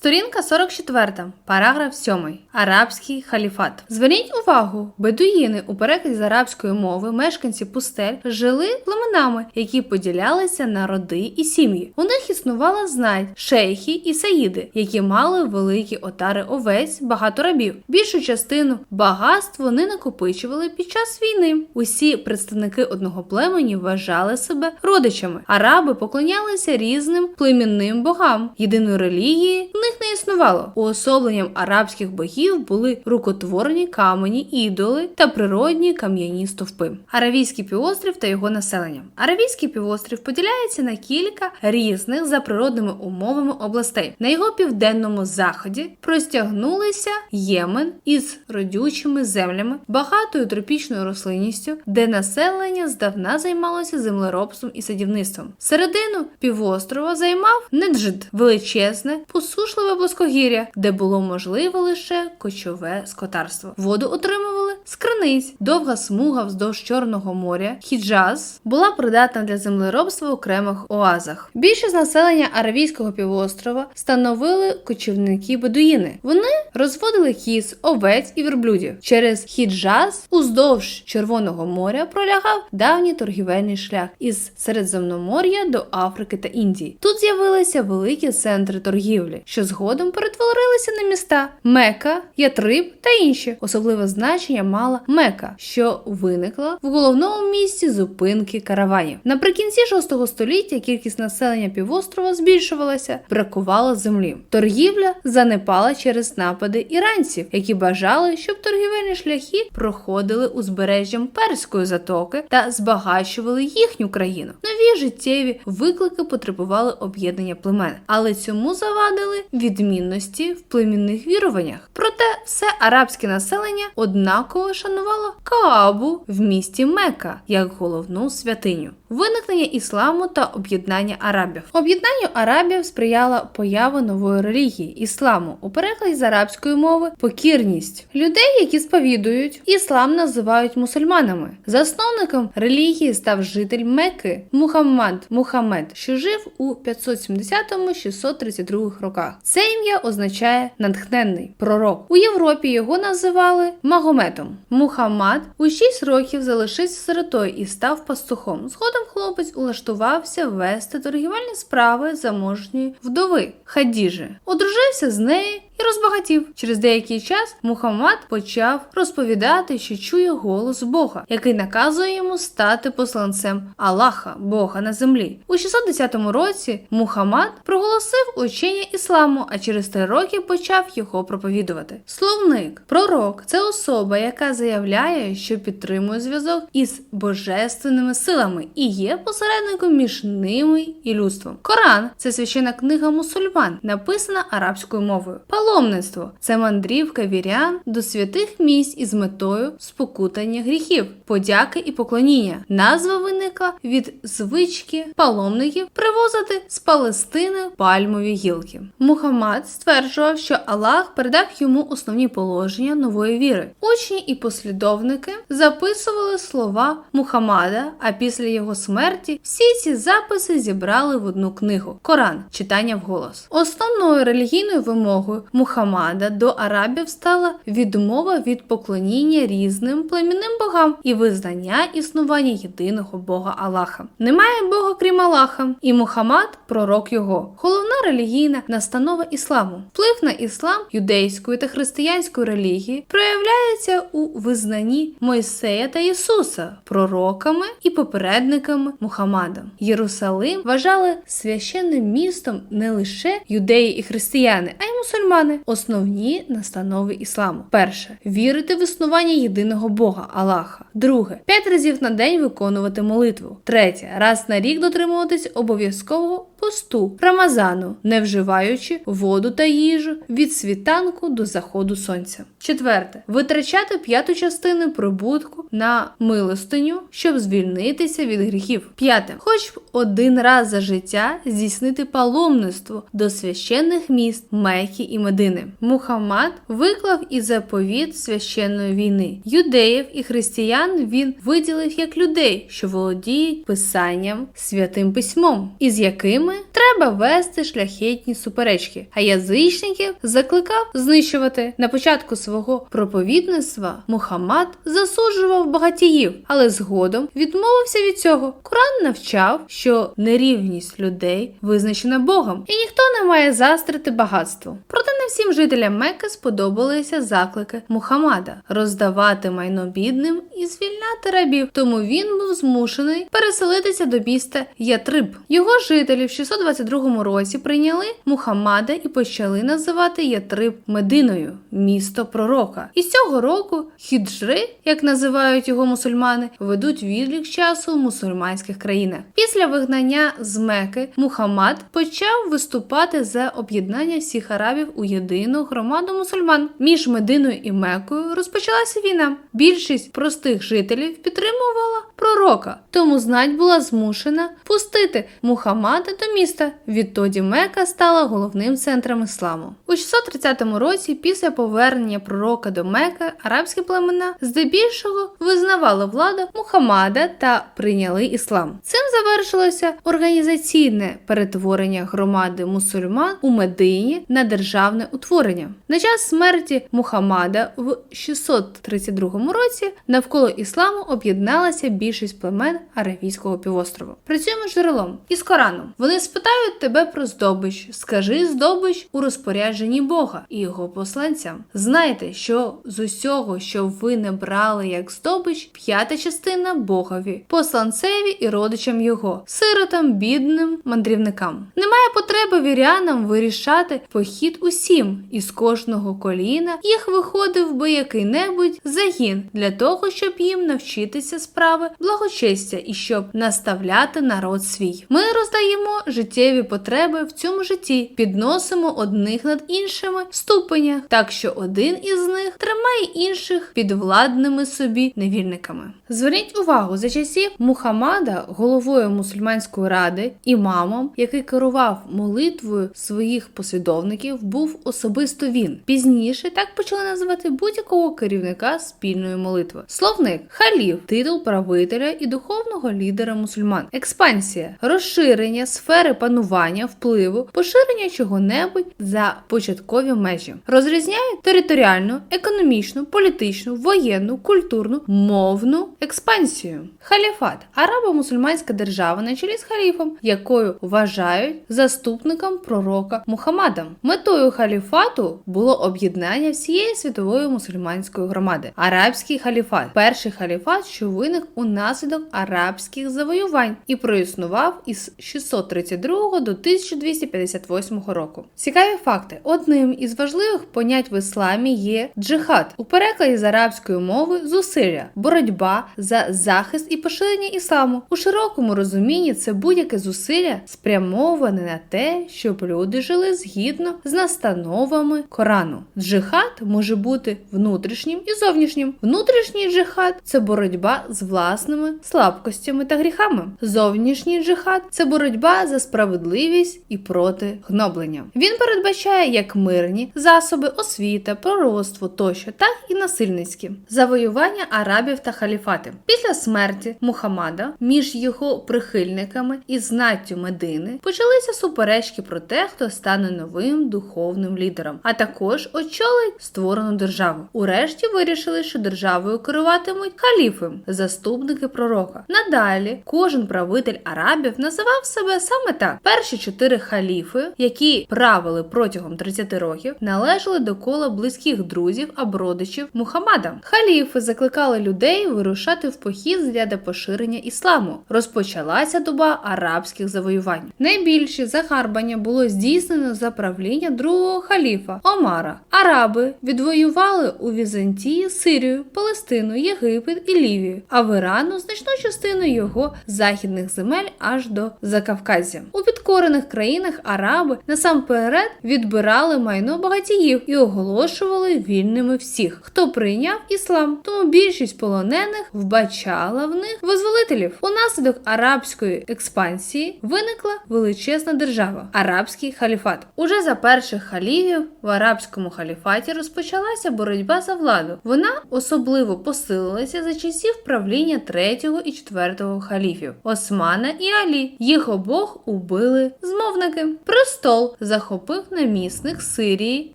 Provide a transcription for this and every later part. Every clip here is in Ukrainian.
Сторінка 44, параграф 7. Арабський халіфат. Зверніть увагу, бедуїни у перекладі з арабської мови, мешканці пустель, жили племенами, які поділялися на роди і сім'ї. У них існувала знать, шейхи і саїди, які мали великі отари овець, багато рабів. Більшу частину багатств вони накопичували під час війни. Усі представники одного племені вважали себе родичами. Араби поклонялися різним племінним богам. Єдиної релігії них не існувало. Уособленням арабських богів були рукотворні камені, ідоли та природні кам'яні стовпи. Аравійський півострів та його населення. Аравійський півострів поділяється на кілька різних за природними умовами областей. На його південному заході простягнулися Ємен із родючими землями, багатою тропічною рослинністю, де населення здавна займалося землеробством і садівництвом. Середину півострова займав Неджид величезне, посушливе плоскогір'я, де було можливе лише кочове скотарство. Воду отримували з криниць. Довга смуга вздовж Чорного моря, Хіджаз, була придатна для землеробства в окремих оазах. Більшість населення Аравійського півострова становили кочівники бедуїни. Вони розводили кіз, овець і верблюдів. Через Хіджаз уздовж Червоного моря пролягав давній торгівельний шлях із Середземномор'я до Африки та Індії. Тут з'явилися великі центри торгівлі, що згодом перетворилися на міста Мека, Ятриб та інші. Особливе значення мала Мека, що виникла в головному місці зупинки караванів. Наприкінці 6 століття кількість населення півострова збільшувалася, бракувало землі. Торгівля занепала через напади іранців, які бажали, щоб торгівельні шляхи проходили узбережжям Перської затоки та збагачували їхню країну. Нові життєві виклики потребували об'єднання племен, але цьому завадили відмінності в племінних віруваннях. Проте все арабське населення однаково шанувало Каабу в місті Мека як головну святиню. Виникнення ісламу та об'єднання арабів. Об'єднанню арабів сприяла поява нової релігії ісламу у перекладі з арабської мови покірність людей, які сповідують іслам, називають мусульманами. Засновником релігії став житель Мекки Мухаммад Мухаммед, що жив у 570-632 роках. Це ім'я означає натхненний пророк. У Європі його називали Магометом. Мухаммад у 6 років залишився сиротою і став пастухом. Згодом хлопець улаштувався вести торгівельні справи заможньої вдови Хадіжи. Одружився з нею і розбагатів. Через деякий час Мухаммад почав розповідати, що чує голос Бога, який наказує йому стати посланцем Аллаха, Бога на землі. У 610 році Мухаммад проголосив учення ісламу, а через три роки почав його проповідувати. Словник, пророк це особа, яка заявляє, що підтримує зв'язок із божественними силами і є посередником між ними і людством. Коран це священна книга мусульман, написана арабською мовою. Паломництво це мандрівка вірян до святих місць із метою спокутання гріхів, подяки і поклоніння. Назва виникла від звички паломників привозити з Палестини пальмові гілки. Мухаммад стверджував, що Аллах передав йому основні положення нової віри. Учні і послідовники записували слова Мухаммада, а після його смерті всі ці записи зібрали в одну книгу Коран читання вголос. Основною релігійною вимогою Мухаммада до арабів стала відмова від поклоніння різним племінним богам і визнання існування єдиного Бога Аллаха. Немає Бога крім Аллаха, і Мухаммад пророк його. Головна релігійна настанова ісламу. Вплив на іслам юдейської та християнської релігії проявляється у визнанні Мойсея та Ісуса пророками і попередниками Мухаммада. Єрусалим вважали священним містом не лише юдеї і християни, а й мусульмани. Основні настанови ісламу. Перше вірити в існування єдиного Бога Аллаха. Друге п'ять разів на день виконувати молитву. Третє раз на рік дотримуватись обов'язкового посту Рамазану, не вживаючи воду та їжу від світанку до заходу сонця. Четверте витрачати п'яту частину прибутку на милостиню, щоб звільнитися від гріхів. П'яте, хоч один раз за життя здійснити паломництво до священних міст Меккі і Медини. Мухаммад виклав і заповіт священної війни. Юдеїв і християн він виділив як людей, що володіють писанням святим письмом, із якими ними треба вести шляхетні суперечки, а язичників закликав знищувати. На початку свого проповідництва Мухаммад засуджував багатіїв, але згодом відмовився від цього. Коран навчав, що нерівність людей визначена Богом, і ніхто не має застрити багатство. Проте не всім жителям Мекки сподобалися заклики Мухаммада роздавати майно бідним і звільняти рабів, тому він був змушений переселитися до міста Ятриб. Його жителів 620 22 році прийняли Мухаммада і почали називати Ятриб Мединою, місто пророка. І з цього року хіджри, як називають його мусульмани, ведуть відлік часу в мусульманських країнах. Після вигнання з Меки Мухаммад почав виступати за об'єднання всіх арабів у єдину громаду мусульман. Між Мединою і Мекою розпочалася війна. Більшість простих жителів підтримувала пророка, тому знать була змушена пустити Мухаммада до міста. Відтоді Мека стала головним центром ісламу. У 630 році, після повернення пророка до Мекки, арабські племена здебільшого визнавали владу Мухаммада та прийняли іслам. Цим завершилося організаційне перетворення громади мусульман у Медині на державне утворення. На час смерті Мухаммада в 632 році навколо ісламу об'єдналася більшість племен Аравійського півострову. Працюємо з джерелом із Кораном. Вони спитають тебе про здобич. Скажи здобич у розпорядженні Бога і його посланцям. Знайте, що з усього, що ви не брали як здобич, п'ята частина Богові, посланцеві і родичам його, сиротам, бідним мандрівникам. Немає потреби вірянам вирішати похід усім, із кожного коліна їх виходив би який-небудь загін для того, щоб їм навчитися справи благочестя і щоб наставляти народ свій. Ми роздаємо життєві потреби в цьому житті, підносимо одних над іншими ступенях, так що один із них тримає інших підвладними собі невільниками. Зверніть увагу за часів Мухаммада, головою мусульманської ради, імамом, який керував молитвою своїх послідовників, був особисто він. Пізніше так почали називати будь-якого керівника спільної молитви. Словник халіф, титул правителя і духовного лідера мусульман, експансія, розширення сфери панування, впливу, поширення чого-небудь за початкові межі, розрізняють територіальну, економічну, політичну, воєнну, культурну, мовну експансію. Халіфат арабо-мусульманська держава на чолі з халіфом, якою вважають заступником пророка Мухаммада. Метою халіфату було об'єднання всієї світової мусульманської громади. Арабський халіфат перший халіфат, що виник унаслідок арабських завоювань і проіснував із 632 до 1258 року. Цікаві факти: одним із важливих понять в ісламі є джихад у перекладі з арабської мови зусилля, боротьба за захист і поширення ісламу. У широкому розумінні це будь-яке зусилля спрямоване на те, щоб люди жили згідно з настановами Корану. Джихад може бути внутрішнім і зовнішнім. Внутрішній джихад це боротьба з власними слабкостями та гріхами. Зовнішній джихад це боротьба за справедливість і проти гноблення. Він передбачає як мирні засоби, освіта, пророцтво тощо, так і насильницькі завоювання арабів та халіфати. Після смерті Мухаммада між його прихильниками і знаттю Медини почалися суперечки про те, хто стане новим духовним лідером, а також очолить створену державу. Урешті вирішили, що державою керуватимуть халіфи, заступники пророка. Надалі кожен правитель арабів називав себе саме так. Перші чотири халіфи, які правили протягом 30 років, належали до кола близьких друзів або родичів Мухаммада. Халіфи закликали людей вирушати в похід для поширення ісламу. Розпочалася доба арабських завоювань. Найбільше загарбання було здійснено за правління другого халіфа Омара. Араби відвоювали у Візантії Сирію, Палестину, Єгипет і Лівію, а в Ірану значну частину його західних земель аж до Закавказя. У підкорених країнах араби насамперед відбирали майно багатіїв і оголошували вільними всіх, хто прийняв іслам. Тому більшість полонених вбачала в них визволителів. Унаслідок арабської експансії виникла величезна держава арабський халіфат. Уже за перших халівів в арабському халіфаті розпочалася боротьба за владу. Вона особливо посилилася за часів правління третього і четвертого халіфів Османа і Алі. Їх обох убили змовники. Престол захопив намісник Сирії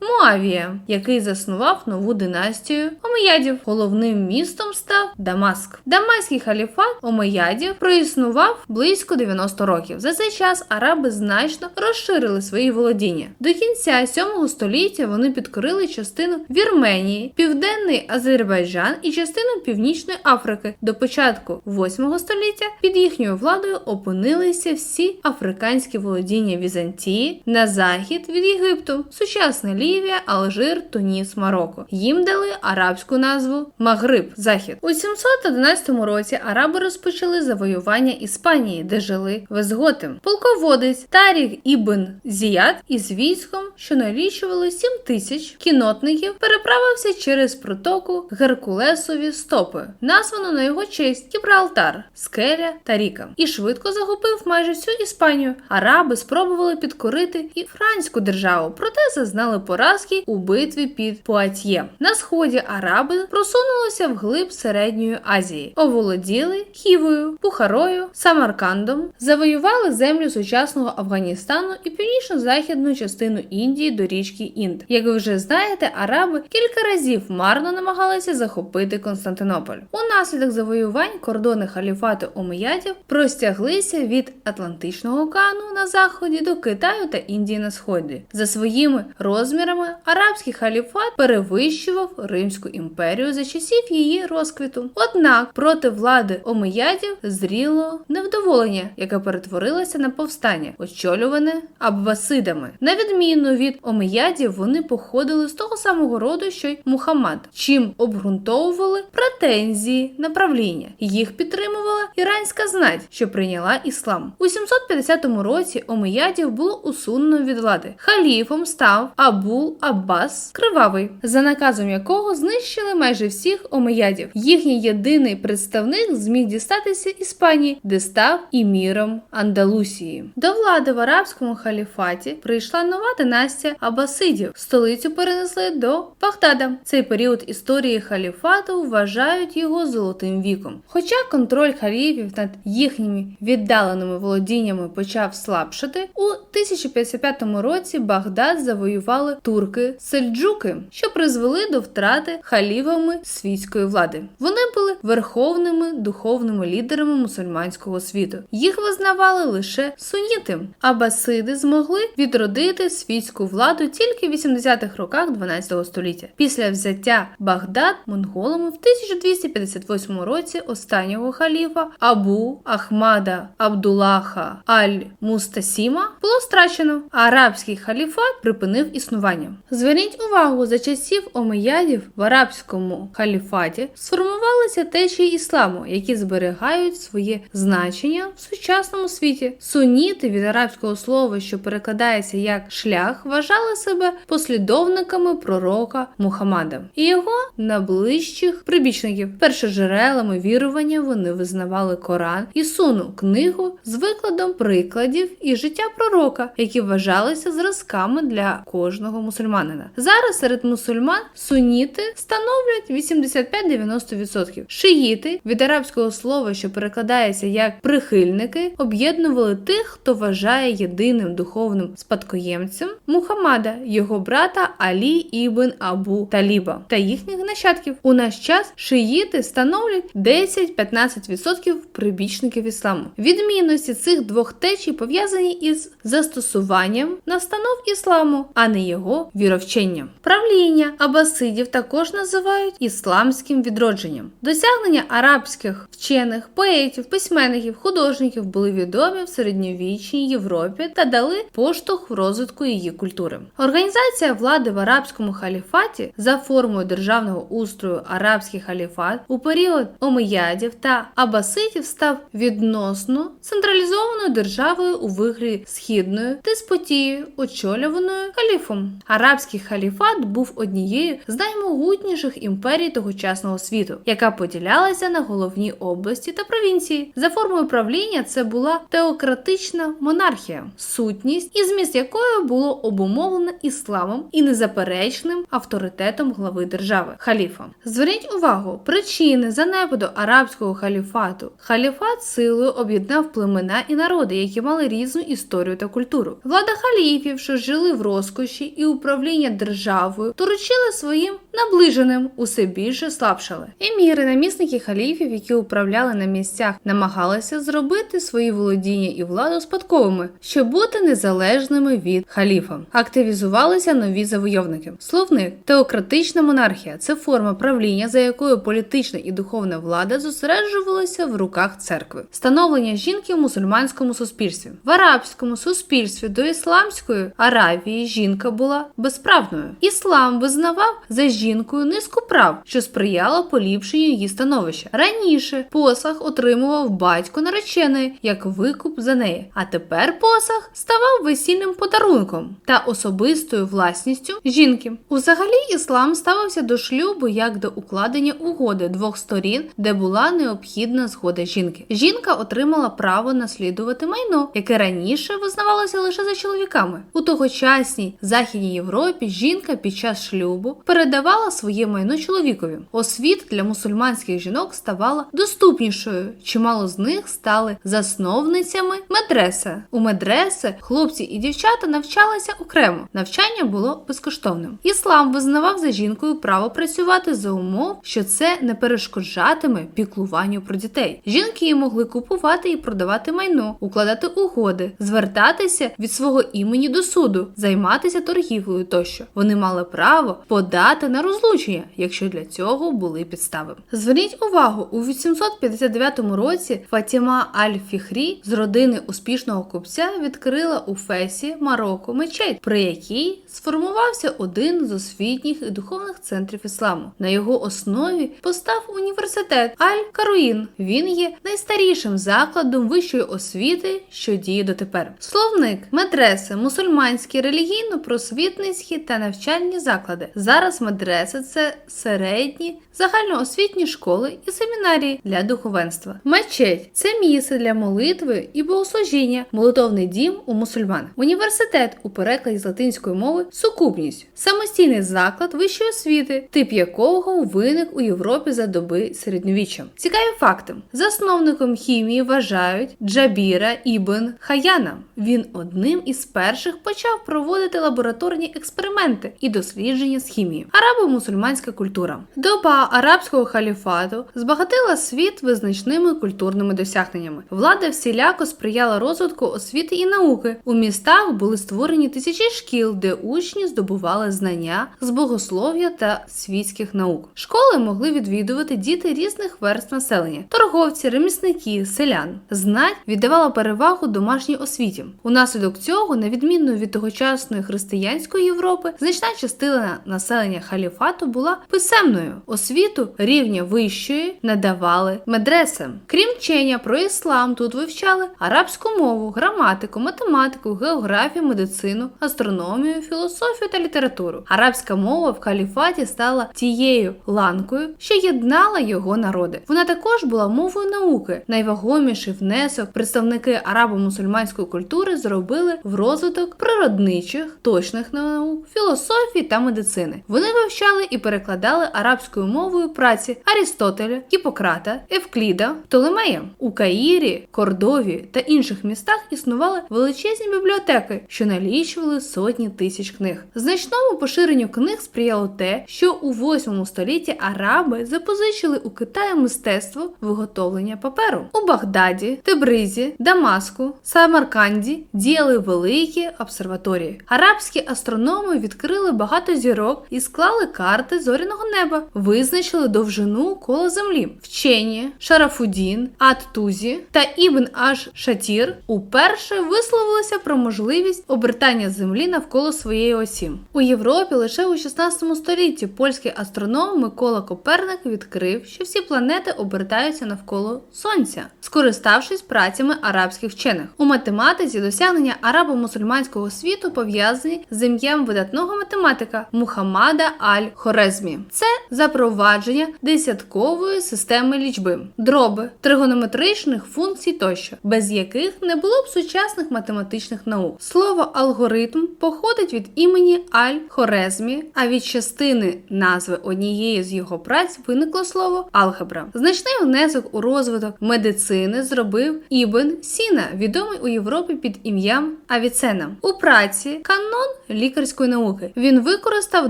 Муавія, який заснував нову династію Омеядів. Головним містом став Дамаск. Дамаський халіфат Омеядів проіснував близько 90 років. За цей час араби значно розширили свої володіння. До кінця 7 століття вони підкорили частину Вірменії, Південний Азербайджан і частину Північної Африки. До початку 8 століття під їхньою владою опинилися всі африканські володіння Візантії на захід від Єгипту, сучасна Лівія, Алжир, Туніс, Марокко. Їм дали арабську назву Магриб Захід. У 711 році араби розпочали завоювання Іспанії, де жили везготим. Полководець Таріх Ібн Зіяд із військом, що налічували 7 тисяч кінотників, переправився через протоку Геркулесові стопи, названу на його честь Гібралтар, Скеля та Ріка, і швидко захопив майже всю Іспанію. Араби спробували підкорити і франську державу, проте зазнали поразки у битві під Пуатьє. На сході араби просунулися вглиб середньої Азії, оволоділи Хівою, Бухарою, Самаркандом, завоювали землю сучасного Афганістану і північно-західну частину Індії до річки Інд. Як ви вже знаєте, араби кілька разів марно намагалися захопити Константинополь. Унаслідок завоювань кордони халіфату Омеядів простяглися від Атлантичного океану на заході до Китаю та Індії на сході. За своїми розмірами арабський халіфат перевищував Римську імперію за часів її розквіту. Однак проти влади Омеядів зріло невдоволення, яке перетворилося на повстання, очолюване аббасидами. На відміну від Омеядів, вони походили з того самого роду, що й Мухаммад, чим обґрунтовували претензії на правління. Їх підтримувала іранська знать, що прийняла іслам. У 750 році Омеядів було усунено від влади. Халіфом став Абул Аббас Кривавий, за наказом якого знищили майже всіх омеядів. Їхній єдиний представник зміг дістатися Іспанії, де став іміром Андалусії. До влади в арабському халіфаті прийшла нова династія Абасидів. Столицю перенесли до Багдада. Цей період історії халіфату вважають його золотим віком. Хоча контроль халіфів над їхніми віддаленими володіннями почав слабшати, у 1055 році Багдад завоювали турки-сельджуки, що призвели до втрати халівами світської влади. Вони були верховними духовними лідерами мусульманського світу. Їх визнавали лише суніти. Абасиди змогли відродити світську владу тільки в 80-х роках 12 століття. Після взяття Багдад монголами в 1258 році останнього халіфа Абу Ахмада Абдуллаха Аль-Мустасіма було страчено, арабський халіфат припинив існування. Зверніть увагу, за часів омеядів в арабському халіфаті сформувалися течії ісламу, які зберігають своє значення в сучасному світі. Суніти від арабського слова, що перекладається як шлях, вважали себе послідовниками пророка Мухаммада і його найближчих прибічників. Першоджерелами вірування вони визнавали Коран і суну книгу з викладом прикладів і життя пророка, які вважалися зразками для кожного мусульманина. Зараз серед мусульман суніти становлять 85-90%. Шиїти від арабського слова, що перекладається як прихильники, об'єднували тих, хто вважає єдиним духовним спадкоємцем Мухаммада, його брата Алі ібн Абу Таліба та їхніх нащадків. У наш час шиїти становлять 10-15% прибічників ісламу. Відмінності цих двох течій пов'язані із застосуванням настанов ісламу, а не його віровченням. Правління абасидів також називають ісламським відродженням. Досягнення арабських вчених, поетів, письменників, художників були відомі в середньовічній Європі та дали поштовх в розвитку її культури. Організація влади в арабському халіфаті за формою державного устрою арабський халіфат у період омеядів та абасидів став відносно централізованою державою у вигляді східної деспотії, очолюваною халіфом. Арабський халіфат був однією з наймогутніших імперій тогочасного світу, яка поділялася на головні області та провінції. За формою правління це була теократична монархія, сутність і зміст якої було обумовлено ісламом і незаперечним авторитетом глави держави халіфа. Зверніть увагу, причини занепаду арабського халіфату. Халіфат силою об'єднав племена і народи, які мали різну історію та культуру. Влада халіфів, що жили в розкоші і управління державою, доручили своїм наближеним усе більше слабшали. Еміри, намісники халіфів, які управляли на місцях, намагалися зробити свої володіння і владу спадковими, щоб бути незалежними від халіфа. Активізувалися нові завойовники. Словник теократична монархія це форма правління, за якою політична і духовна влада зосереджувалася в руках церкви. Становлення жінки в мусульманському суспільстві. В арабському суспільстві до ісламської Аравії жінка була безправною. Іслам визнавав за жінкою низку прав, що сприяло поліпшенню її становища. Раніше посаг отримував батько нареченої як викуп за неї, а тепер посаг ставав весільним подарунком та особистою власністю жінки. Узагалі іслам ставився до шлюбу як до укладення угоди двох сторін, де була необхідна згода жінки. Жінка отримала право наслідувати майно, яке раніше визнавалося лише за чоловіками. У тогочасній західній Європі жінка під час шлюбу передавала своє майно чоловікові. Освіт для мусульманських жінок ставала доступнішою. Чимало з них стали засновницями медреса. У медреси хлопці і дівчата навчалися окремо. Навчання було безкоштовним. Іслам визнавав за жінкою право працювати за умов, що це не перешкоджатиме піклуванню про дітей. Жінки могли купувати і продавати майно, укладати угоди, звертатися від свого імені до суду, займатися торгівлею тощо. Вони мали право подати на розлучення, якщо для цього були підстави. Зверніть увагу, у 859 році Фатіма Аль-Фіхрі з родини успішного купця відкрила у Фесі Марокко мечеть, при якій сформувався один з освітніх і духовних центрів ісламу. На його основі постав університет Аль-Каруїн. Він є найстарішим закладом вищої освіти, що діє дотепер. Словник, медреси, мусульманські, релігійно-просвітницькі та навчальні заклади. Зараз медреси це середні загальноосвітні школи і семінарії для духовенства. Мечеть це місце для молитви і богослужіння, молитовний дім у мусульман. Університет у перекладі з латинської мови сукупність, самостійний заклад вищої освіти, тип якого виник у Європі за доби середньовіччя. Цікаві факти: засновником хімії вважають Джабіра Ібн Хаяна. Він одним із перших почав проводити лабораторні експерименти і дослідження з хімії. Арабо-мусульманська культура. Доба арабського халіфату збагатила світ визначними культурними досягненнями. Влада всіляко сприяла розвитку освіти і науки. У містах були створені тисячі шкіл, де учні здобували знання з богослов'я та світських наук. Школи могли відвідувати діти різних верств населення: торговці, ремісники, селян. Знать віддавала перевагу домашній освіті. Унаслідок цього, на відміну від тогочасної християнської Європи, значна частина населення халіфату була писемною. Освіту рівня вищої надавали медресам. Крім вчення про іслам, тут вивчали арабську мову, граматику, математику, географію, медицину, астрономію, філософію та літературу. Арабська мова в халіфаті стала тією ланкою, що єднала його народи. Вона також була мовою науки. Найвагоміший внесок представники арабо-мусульманської культури зробили в розвиток природничих, точних наук, філософії та медицини. Вони вивчали і перекладали арабською мовою праці Арістотеля, Гіппократа, Евкліда, Птолемея. У Каїрі, Кордові та інших містах існували величезні бібліотеки, що налічували сотні тисяч книг. Значному поширенню книг сприяло те, що у 8 столітті араби запозичили у Китаї мистецтво виготовлення паперу. У Багдаді, Тебризі, Дамаску, Самарканді діяли великі обсерваторії. Арабські астрономи відкрили багато зірок і склали карти зоряного неба, визначили довжину кола землі. Вчені Шарафудін, Ат-Тузі та Ібн Аш Шатір уперше висловилися про можливість обертання землі навколо своєї осі. У Європі лише у 16 столітті польський астроном Микола Коперник відкрив, що всі планети обертаються навколо Сонця, скориставшись працями арабських вчених. У математиці досягнення арабо-мусульманського світу пов'язані з ім'ям видатного математика Мухаммада Аль-Хорезмі. Це запровадження десяткової системи лічби, дроби, тригонометричних функцій тощо, без яких не було б сучасних математичних наук. Слово алгоритм походить від імені Аль-Хорезмі, а від частини назви однієї з його праць виникло слово алгебра. алгебра. Значний внесок у розвиток медицини зробив Ібн Сіна, відомий у Європі під ім'ям Авіцена. У праці канон лікарської науки він використав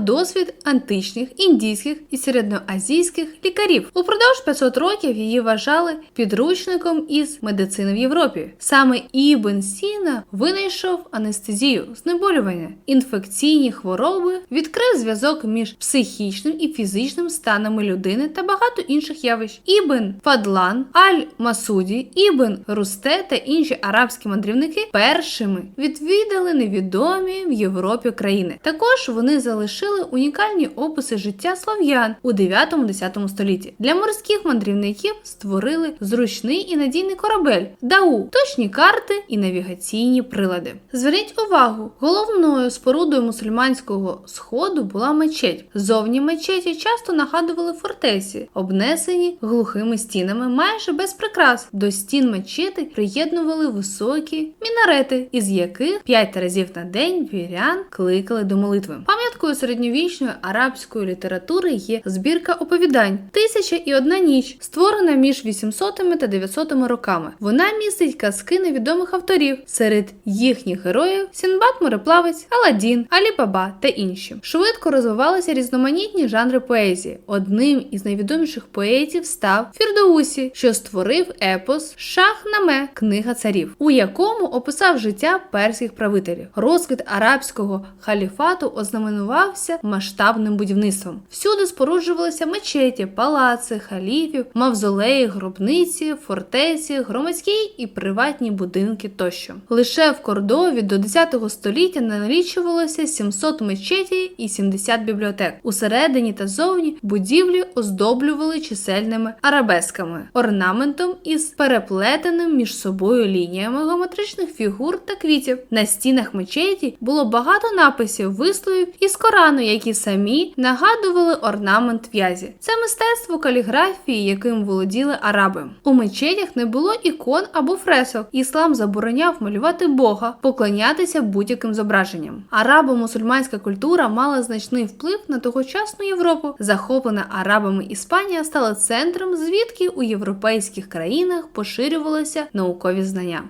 досвід античних, індійських і середньоазійських лікарів. Упродовж 500 років її вважали підручником із медицини в Європі. Саме Ібн Сіна винайшов анестезію, знеболювання, інфекційні хвороби, відкрив зв'язок між психічним і фізичним станами людини та багато інших явищ. Ібн Фадлан, Аль-Масуді, Ібн Русте та інші арабські мандрівники першими відвідали невідомі в Європі країни. Також вони залишили унікальні описи життя слав'ян у 9-10 столітті. Для морських мандрівників створили зручний і надійний корабель, дау, точні карти і навігаційні прилади. Зверніть увагу, головною спорудою мусульманського сходу була мечеть. Зовні мечеті часто нагадували фортеці, обнесені глухими стінами, майже без прикрас. До стін мечети приєднували високі мінарети, із яких п'ять разів на день вірян кликали до молитви. Пам'яткою середньовічної арабської літератури є збірка оповідань Тисяча і одна ніч, створена між 800 та 900 роками. Вона містить казки невідомих авторів. Серед їхніх героїв Сінбад мореплавець, Аладдін, Алі Баба та інші. Швидко розвивалися різноманітні жанри поезії. Одним із найвідоміших поетів став Фірдоусі, що створив епос Шах-Наме Книга царів, у якому описав життя перських правителів. Розквіт арабського халіфату ознаменувався масштабним будівництвом. Всюди споруджувалися мечеті, палаци, халіфів, мавзолеї, гробниці, фортеці, громадські і приватні будинки тощо. Лише в Кордові до 10 століття налічувалося 700 мечетій і 70 бібліотек. Усередині та зовні будівлі оздоблювали чисельними арабесками, орнаментом із переплетеним між собою лініями геометричних фігур та квітів. На стінах мечеті було багато написів, висловів із Корану, які самі нагадували орнамент в'язі. Це мистецтво каліграфії, яким володіли араби. У мечетях не було ікон або фресок. Іслам забороняв малювати Бога, поклонятися будь-яким зображенням. Арабо-мусульманська культура мала значний вплив на тогочасну Європу. Захоплена арабами Іспанія стала центром, звідки у європейських країнах поширювалися наукові знання.